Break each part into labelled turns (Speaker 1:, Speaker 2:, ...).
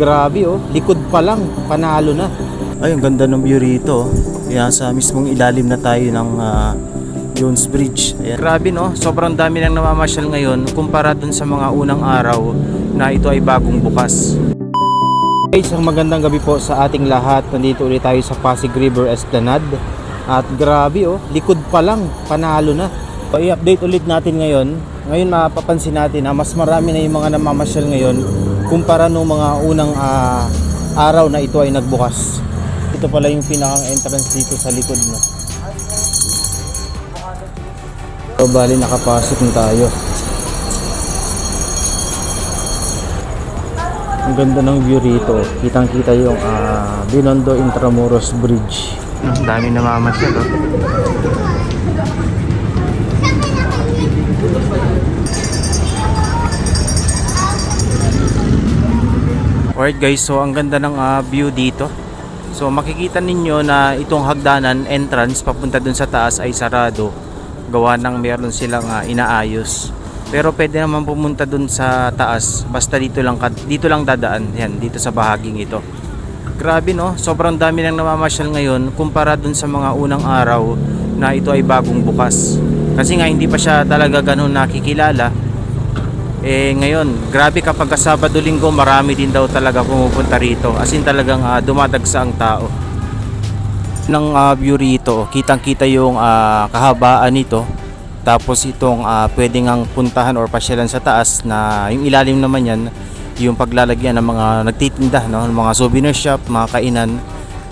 Speaker 1: grabe oh, likod pa lang, panalo na. Ay, ang ganda ng view rito. Yan, sa mismong ilalim na tayo ng ah, Jones Bridge. Ayan. Grabe no, sobrang dami nang namamasyal ngayon kumpara dun sa mga unang araw na ito ay bagong bukas. Guys, ang magandang gabi po sa ating lahat. Nandito ulit tayo sa Pasig River Esplanade. At grabe oh, likod pa lang, panalo na. So, i-update ulit natin ngayon. Ngayon mapapansin natin na mas marami na yung mga namamasyal ngayon kumpara nung mga unang ah, araw na ito ay nagbukas. Ito pala yung pinakang entrance dito sa likod no. So bali nakapasok na tayo. Ang ganda ng view rito. Kitang-kita yung ah, Binondo Intramuros Bridge. Ang dami namamasyal oh. Alright guys, so ang ganda ng ah, view dito. So makikita ninyo na itong hagdanan entrance papunta dun sa taas ay sarado. Gawa ng meron silang ah, inaayos. Pero pwede naman pumunta dun sa taas basta dito lang dito lang dadaan. Yan, dito sa bahaging ito. Grabe no, sobrang dami nang namamasyal ngayon kumpara dun sa mga unang araw na ito ay bagong bukas. Kasi nga hindi pa siya talaga ganun nakikilala. Eh ngayon, grabe kapag ka Sabado Linggo, marami din daw talaga pumupunta rito. As in talagang ah, dumadagsa ang tao. Ng ah, view rito, kitang-kita yung ah, kahabaan nito. Tapos itong ah, pwede ngang puntahan or pasyalan sa taas na yung ilalim naman yan, yung paglalagyan ng mga nagtitinda, no? ng mga souvenir shop, mga kainan.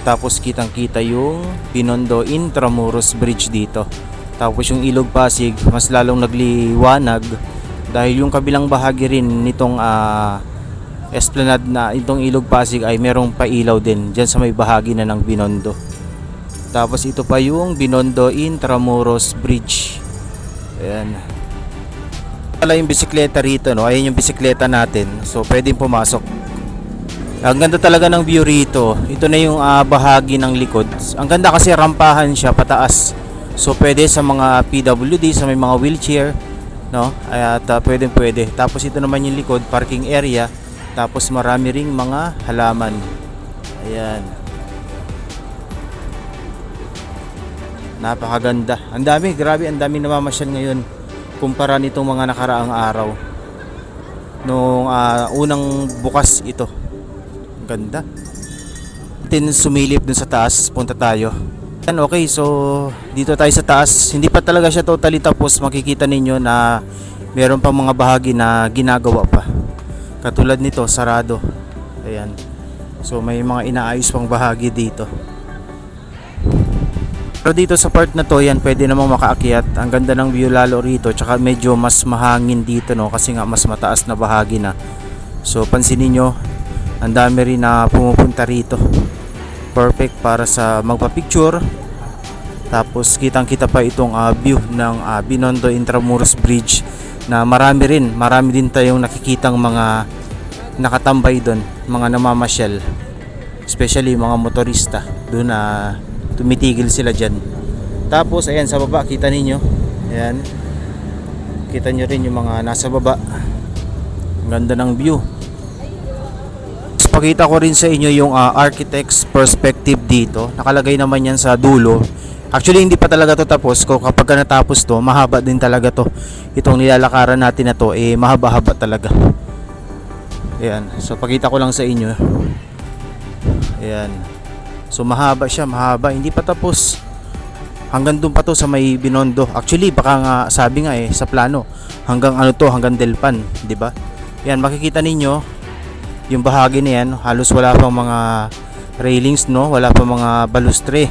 Speaker 1: Tapos kitang-kita yung Pinondo Intramuros Bridge dito. Tapos yung Ilog Pasig, mas lalong nagliwanag dahil yung kabilang bahagi rin nitong ah, esplanade na itong Ilog Pasig ay merong pailaw din dyan sa may bahagi na ng Binondo. Tapos ito pa yung Binondo Intramuros Bridge. Ayan. Pala yung bisikleta rito, no? Ayan yung bisikleta natin. So, pwedeng pumasok. Ang ganda talaga ng view rito. Ito na yung ah, bahagi ng likod. Ang ganda kasi rampahan siya pataas. So, pwede sa mga PWD, sa may mga wheelchair, no? At uh, pwedeng pwede. Tapos ito naman yung likod, parking area. Tapos marami ring mga halaman. Ayan. Napakaganda. Ang dami, grabe, ang dami namamasyal ngayon kumpara nitong mga nakaraang araw. Nung ah, unang bukas ito. Ang ganda. Tin sumilip dun sa taas, punta tayo. Yan, okay, so dito tayo sa taas. Hindi pa talaga siya totally tapos. Makikita ninyo na meron pang mga bahagi na ginagawa pa. Katulad nito, sarado. Ayan. So may mga inaayos pang bahagi dito. Pero dito sa part na to, yan pwede namang makaakyat. Ang ganda ng view lalo rito. Tsaka medyo mas mahangin dito no kasi nga mas mataas na bahagi na. So pansinin nyo, ang dami rin na pumupunta rito. Perfect para sa magpa-picture. Tapos kitang-kita pa itong ah, view ng ah, Binondo Intramuros Bridge na marami rin, marami din tayong nakikitang mga nakatambay doon, mga namamasyal. Especially mga motorista doon na tumitigil sila dyan. Tapos ayan sa baba kita ninyo. Ayan. Kita nyo rin yung mga nasa baba. Ganda ng view. Tapos Pakita ko rin sa inyo yung ah, architect's perspective dito. Nakalagay naman yan sa dulo. Actually hindi pa talaga to tapos. Kung kapag ka natapos to, mahaba din talaga to. Itong nilalakaran natin na to, eh mahaba-haba talaga. Ayan. So pakita ko lang sa inyo. Ayan. So mahaba siya, mahaba. Hindi pa tapos. Hanggang doon pa to sa may Binondo. Actually, baka nga sabi nga eh sa plano, hanggang ano to, hanggang Delpan, 'di ba? Yan makikita ninyo yung bahagi na yan, halos wala pang mga railings, no? Wala pang mga balustre.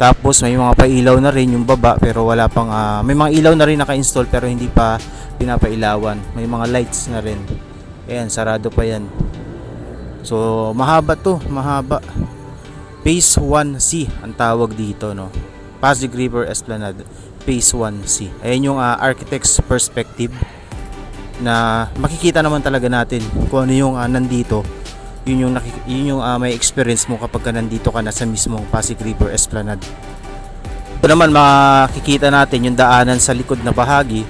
Speaker 1: Tapos may mga pailaw na rin yung baba pero wala pang ah, may mga ilaw na rin naka-install pero hindi pa pinapailawan. May mga lights na rin. Ayan, sarado pa yan. So, mahaba to, mahaba. Phase 1C ang tawag dito, no. Pasig River Esplanade, Phase 1C. Ayan yung ah, architect's perspective na makikita naman talaga natin kung ano yung ah, nandito. Yun yung yun yung ah, may experience mo kapag ka nandito ka na sa mismong Pasig River Esplanade. Ito naman makikita natin yung daanan sa likod na bahagi.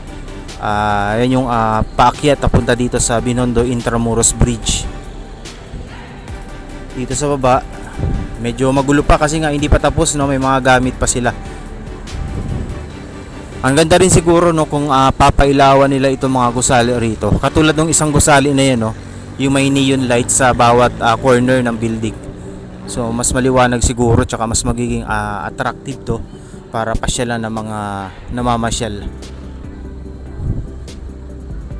Speaker 1: Ah, yan yung ah, paakyat papunta dito sa Binondo Intramuros Bridge. Dito sa baba, medyo magulo pa kasi nga hindi pa tapos no, may mga gamit pa sila. Ang ganda rin siguro no kung ah, papailawan nila itong mga gusali rito. Katulad ng isang gusali na yan no, yung may neon light sa bawat ah, corner ng building. So mas maliwanag siguro tsaka mas magiging ah, attractive to para pasyalan ng mga namamasyal.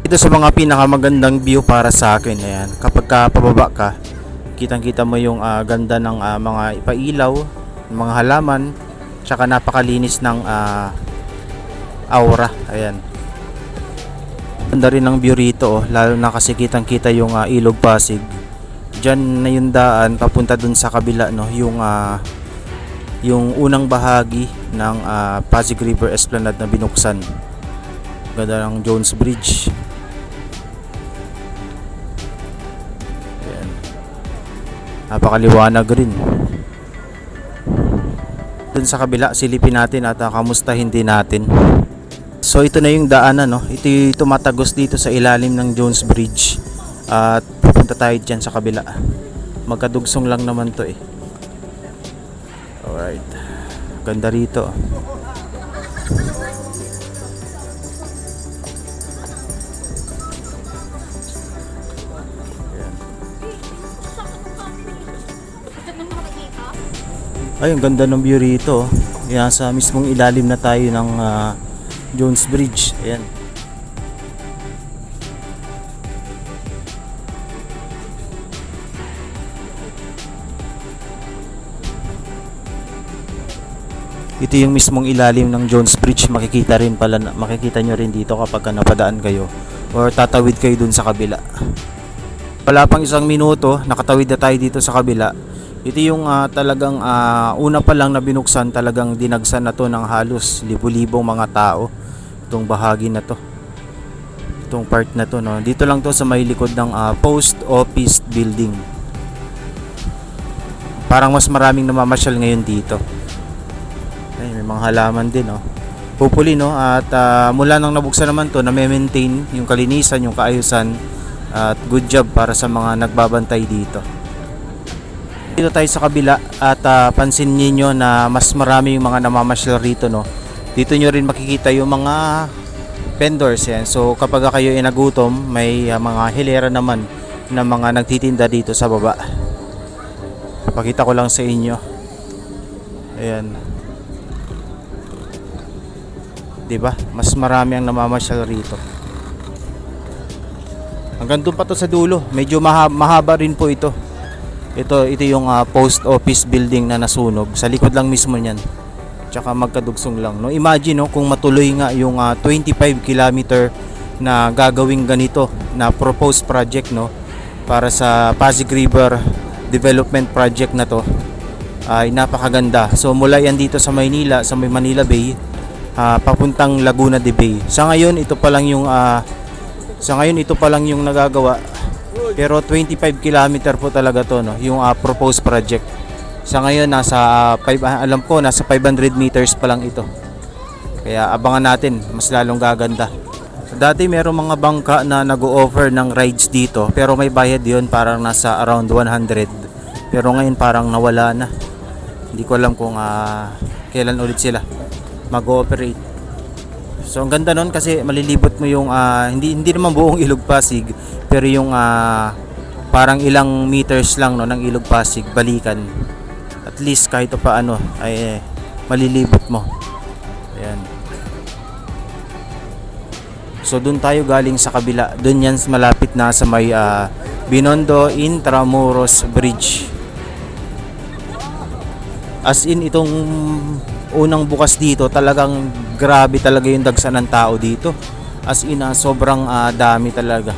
Speaker 1: Ito sa mga pinakamagandang view para sa akin ayan. Kapag ka pababa ka, kitang-kita mo yung ah, ganda ng ah, mga ipailaw, mga halaman, tsaka napakalinis ng ah, aura. Ayan. Ganda rin ng view rito, oh, lalo na kasi kitang-kita yung ah, ilog Pasig. Diyan na yung daan papunta dun sa kabila no, yung ah, yung unang bahagi ng ah, Pasig River Esplanade na binuksan. Ganda ng Jones Bridge. Ayan. Napakaliwanag rin. Dun sa kabila, silipin natin at ah, kamustahin din natin. So ito na yung daanan no. Ito tumatagos dito sa ilalim ng Jones Bridge. At pupunta tayo dyan sa kabila. Magkadugsong lang naman to eh. Alright. Ganda rito. Ay, ang ganda ng view rito. Yan, sa mismong ilalim na tayo ng ah, Jones Bridge. Ayan. Ito yung mismong ilalim ng Jones Bridge. Makikita rin pala, makikita nyo rin dito kapag ka napadaan kayo or tatawid kayo dun sa kabila. Wala pang isang minuto, nakatawid na tayo dito sa kabila. Ito yung ah, talagang ah, una pa lang na binuksan, talagang dinagsan na to ng halos libu-libong mga tao. Itong bahagi na to. Itong part na to, no. Dito lang to sa may likod ng ah, post office building. Parang mas maraming namamasyal ngayon dito. Ay, may mga halaman din, oh. Hopefully, no, at ah, mula nang nabuksan naman to, na maintain yung kalinisan, yung kaayusan, at good job para sa mga nagbabantay dito. Dito tayo sa kabila at ah, pansin niyo na mas marami yung mga namamasyal rito, no. Dito nyo rin makikita yung mga vendors yan. So kapag kayo ay nagutom, may ah, mga hilera naman na mga nagtitinda dito sa baba. Pakita ko lang sa inyo. Ayan. 'Di ba? Mas marami ang namamasyal rito. Hanggang doon pa to sa dulo. Medyo maha- mahaba rin po ito. Ito ito yung ah, post office building na nasunog. Sa likod lang mismo niyan. Tsaka magkadugsong lang. No, imagine no kung matuloy nga yung ah, 25 kilometer na gagawing ganito na proposed project no para sa Pasig River Development Project na to ay napakaganda. So mula yan dito sa Maynila, sa may Manila Bay, ah, papuntang Laguna de Bay. Sa ngayon ito pa lang yung ah, sa ngayon ito pa lang yung nagagawa. Pero 25 kilometer po talaga to no, yung ah, proposed project. Sa ngayon nasa 5 alam ko nasa 500 meters pa lang ito. Kaya abangan natin, mas lalong gaganda. Dati merong mga bangka na nag-o-offer ng rides dito pero may bayad yon parang nasa around 100. Pero ngayon parang nawala na. Hindi ko alam kung ah, kailan ulit sila mag-ooperate. So ang ganda nun kasi malilibot mo yung ah, hindi hindi naman buong Ilog Pasig pero yung ah, parang ilang meters lang no ng Ilog Pasig balikan. At least kahit pa ano ay eh, malilibot mo. Ayan. So doon tayo galing sa kabila. Doon yan malapit na sa may ah, Binondo Intramuros Bridge. As in itong unang bukas dito talagang grabe talaga yung dagsa ng tao dito. As in ah, sobrang ah, dami talaga.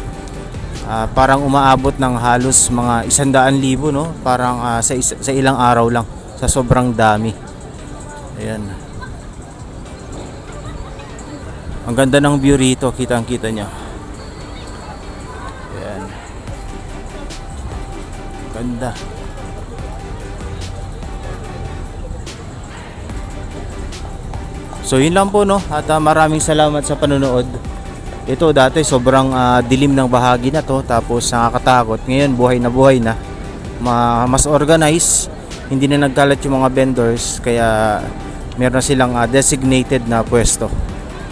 Speaker 1: Ah, parang umaabot ng halos mga isandaan libo no? Parang ah, sa, is- sa ilang araw lang sa sobrang dami. Ayan. Ang ganda ng view rito, kitang kita nyo. Ayan. Ganda. So yun lang po no at ah, maraming salamat sa panonood. Ito dati sobrang ah, dilim ng bahagi na to tapos nakakatakot. Ngayon buhay na buhay na. ma- mas organized, hindi na nagkalat yung mga vendors kaya meron silang ah, designated na pwesto.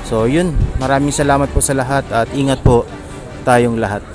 Speaker 1: So yun, maraming salamat po sa lahat at ingat po tayong lahat.